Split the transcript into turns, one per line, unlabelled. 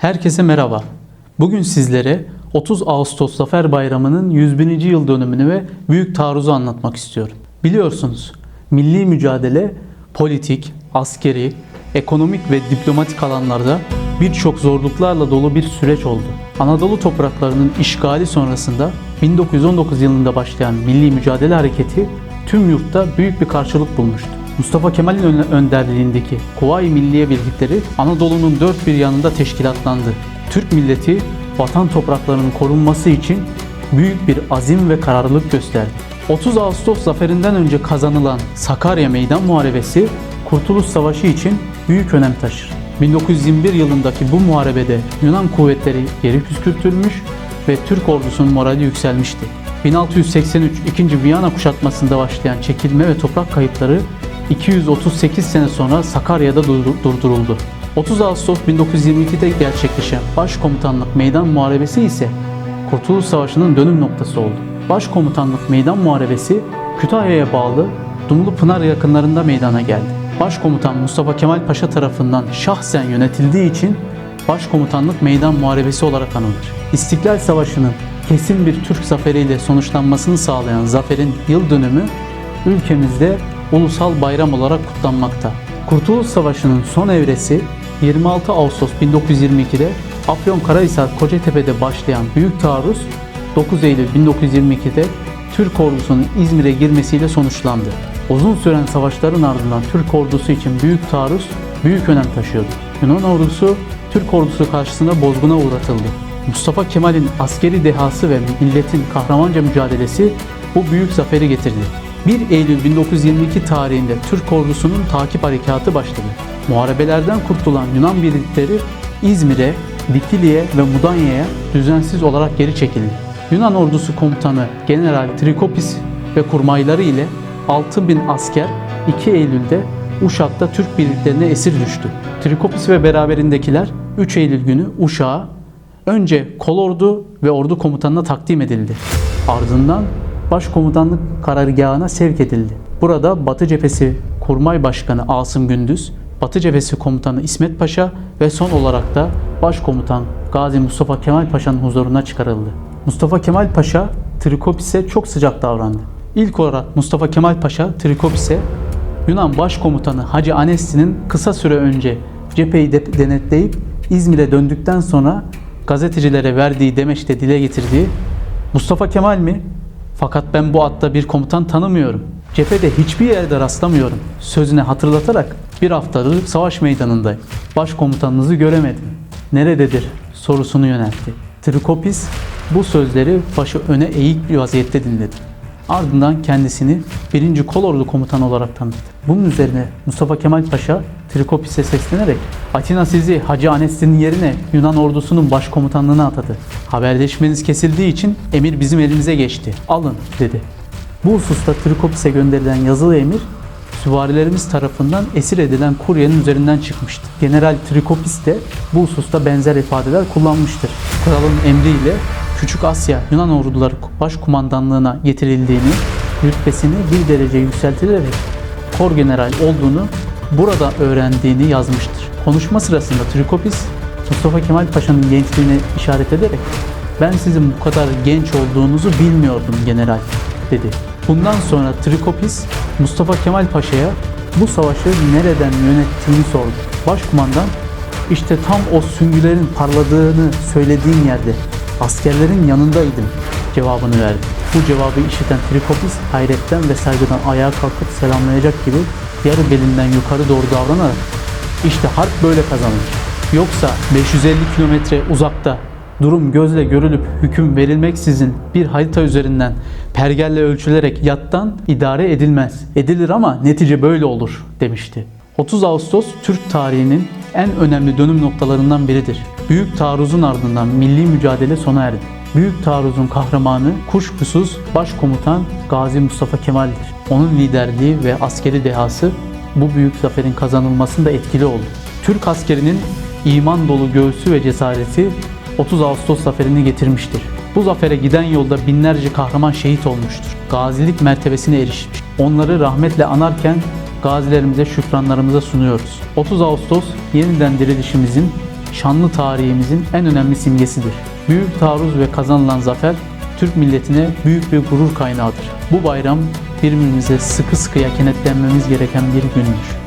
Herkese merhaba. Bugün sizlere 30 Ağustos Zafer Bayramı'nın 101. yıl dönümünü ve büyük taarruzu anlatmak istiyorum. Biliyorsunuz milli mücadele politik, askeri, ekonomik ve diplomatik alanlarda birçok zorluklarla dolu bir süreç oldu. Anadolu topraklarının işgali sonrasında 1919 yılında başlayan milli mücadele hareketi tüm yurtta büyük bir karşılık bulmuştu. Mustafa Kemal'in ön- önderliğindeki Kuvayi Milliye birlikleri Anadolu'nun dört bir yanında teşkilatlandı. Türk milleti vatan topraklarının korunması için büyük bir azim ve kararlılık gösterdi. 30 Ağustos zaferinden önce kazanılan Sakarya Meydan Muharebesi Kurtuluş Savaşı için büyük önem taşır. 1921 yılındaki bu muharebede Yunan kuvvetleri geri püskürtülmüş ve Türk ordusunun morali yükselmişti. 1683 2. Viyana kuşatmasında başlayan çekilme ve toprak kayıpları 238 sene sonra Sakarya'da durdu- durduruldu. 30 Ağustos 1922'de gerçekleşen Başkomutanlık Meydan Muharebesi ise Kurtuluş Savaşı'nın dönüm noktası oldu. Başkomutanlık Meydan Muharebesi Kütahya'ya bağlı Dumlupınar yakınlarında meydana geldi. Başkomutan Mustafa Kemal Paşa tarafından şahsen yönetildiği için Başkomutanlık Meydan Muharebesi olarak anılır. İstiklal Savaşı'nın kesin bir Türk zaferiyle sonuçlanmasını sağlayan zaferin yıl dönümü ülkemizde ulusal bayram olarak kutlanmakta. Kurtuluş Savaşı'nın son evresi 26 Ağustos 1922'de Afyonkarahisar Kocatepe'de başlayan Büyük Taarruz 9 Eylül 1922'de Türk ordusunun İzmir'e girmesiyle sonuçlandı. Uzun süren savaşların ardından Türk ordusu için Büyük Taarruz büyük önem taşıyordu. Yunan ordusu Türk ordusu karşısında bozguna uğratıldı. Mustafa Kemal'in askeri dehası ve milletin kahramanca mücadelesi bu büyük zaferi getirdi. 1 Eylül 1922 tarihinde Türk ordusunun takip harekatı başladı. Muharebelerden kurtulan Yunan birlikleri İzmir'e, Dikili'ye ve Mudanya'ya düzensiz olarak geri çekildi. Yunan ordusu komutanı General Trikopis ve kurmayları ile 6000 asker 2 Eylül'de Uşak'ta Türk birliklerine esir düştü. Trikopis ve beraberindekiler 3 Eylül günü Uşak'a önce kolordu ve ordu komutanına takdim edildi. Ardından Başkomutanlık karargahına sevk edildi. Burada Batı Cephesi Kurmay Başkanı Asım Gündüz, Batı Cephesi Komutanı İsmet Paşa ve son olarak da Başkomutan Gazi Mustafa Kemal Paşa'nın huzuruna çıkarıldı. Mustafa Kemal Paşa Trikopis'e çok sıcak davrandı. İlk olarak Mustafa Kemal Paşa Trikopis'e Yunan Başkomutanı Hacı Anesti'nin kısa süre önce cepheyi de- denetleyip İzmir'e döndükten sonra gazetecilere verdiği demeçte dile getirdiği Mustafa Kemal mi? Fakat ben bu atta bir komutan tanımıyorum. Cephede hiçbir yerde rastlamıyorum. Sözüne hatırlatarak bir haftadır savaş meydanındayım. Başkomutanınızı göremedim. Nerededir? sorusunu yöneltti. Trikopis bu sözleri başı öne eğik bir vaziyette dinledi. Ardından kendisini 1. Kolordu komutanı olarak tanıttı. Bunun üzerine Mustafa Kemal Paşa Trikopis'e seslenerek Atina sizi Hacı Anesti'nin yerine Yunan ordusunun başkomutanlığına atadı. Haberleşmeniz kesildiği için emir bizim elimize geçti. Alın dedi. Bu hususta Trikopis'e gönderilen yazılı emir süvarilerimiz tarafından esir edilen kuryenin üzerinden çıkmıştı. General Trikopis de bu hususta benzer ifadeler kullanmıştır. Kralın emriyle Küçük Asya Yunan orduları başkumandanlığına getirildiğini, rütbesini bir derece yükseltilerek kor general olduğunu burada öğrendiğini yazmıştır. Konuşma sırasında Trikopis Mustafa Kemal Paşa'nın gençliğine işaret ederek ben sizin bu kadar genç olduğunuzu bilmiyordum general dedi. Bundan sonra Trikopis Mustafa Kemal Paşa'ya bu savaşı nereden yönettiğini sordu. Başkumandan işte tam o süngülerin parladığını söylediğin yerde askerlerin yanındaydım cevabını verdi. Bu cevabı işiten Trikopis hayretten ve saygıdan ayağa kalkıp selamlayacak gibi yarı belinden yukarı doğru davranarak işte harp böyle kazanılır. Yoksa 550 kilometre uzakta durum gözle görülüp hüküm verilmeksizin bir harita üzerinden pergelle ölçülerek yattan idare edilmez. Edilir ama netice böyle olur demişti. 30 Ağustos Türk tarihinin en önemli dönüm noktalarından biridir. Büyük taarruzun ardından milli mücadele sona erdi. Büyük taarruzun kahramanı kuşkusuz Başkomutan Gazi Mustafa Kemal'dir. Onun liderliği ve askeri dehası bu büyük zaferin kazanılmasında etkili oldu. Türk askerinin iman dolu göğsü ve cesareti 30 Ağustos zaferini getirmiştir. Bu zafere giden yolda binlerce kahraman şehit olmuştur. Gazilik mertebesine erişmiş. Onları rahmetle anarken gazilerimize şükranlarımıza sunuyoruz. 30 Ağustos yeniden dirilişimizin şanlı tarihimizin en önemli simgesidir. Büyük taarruz ve kazanılan zafer Türk milletine büyük bir gurur kaynağıdır. Bu bayram birbirimize sıkı sıkıya kenetlenmemiz gereken bir gündür.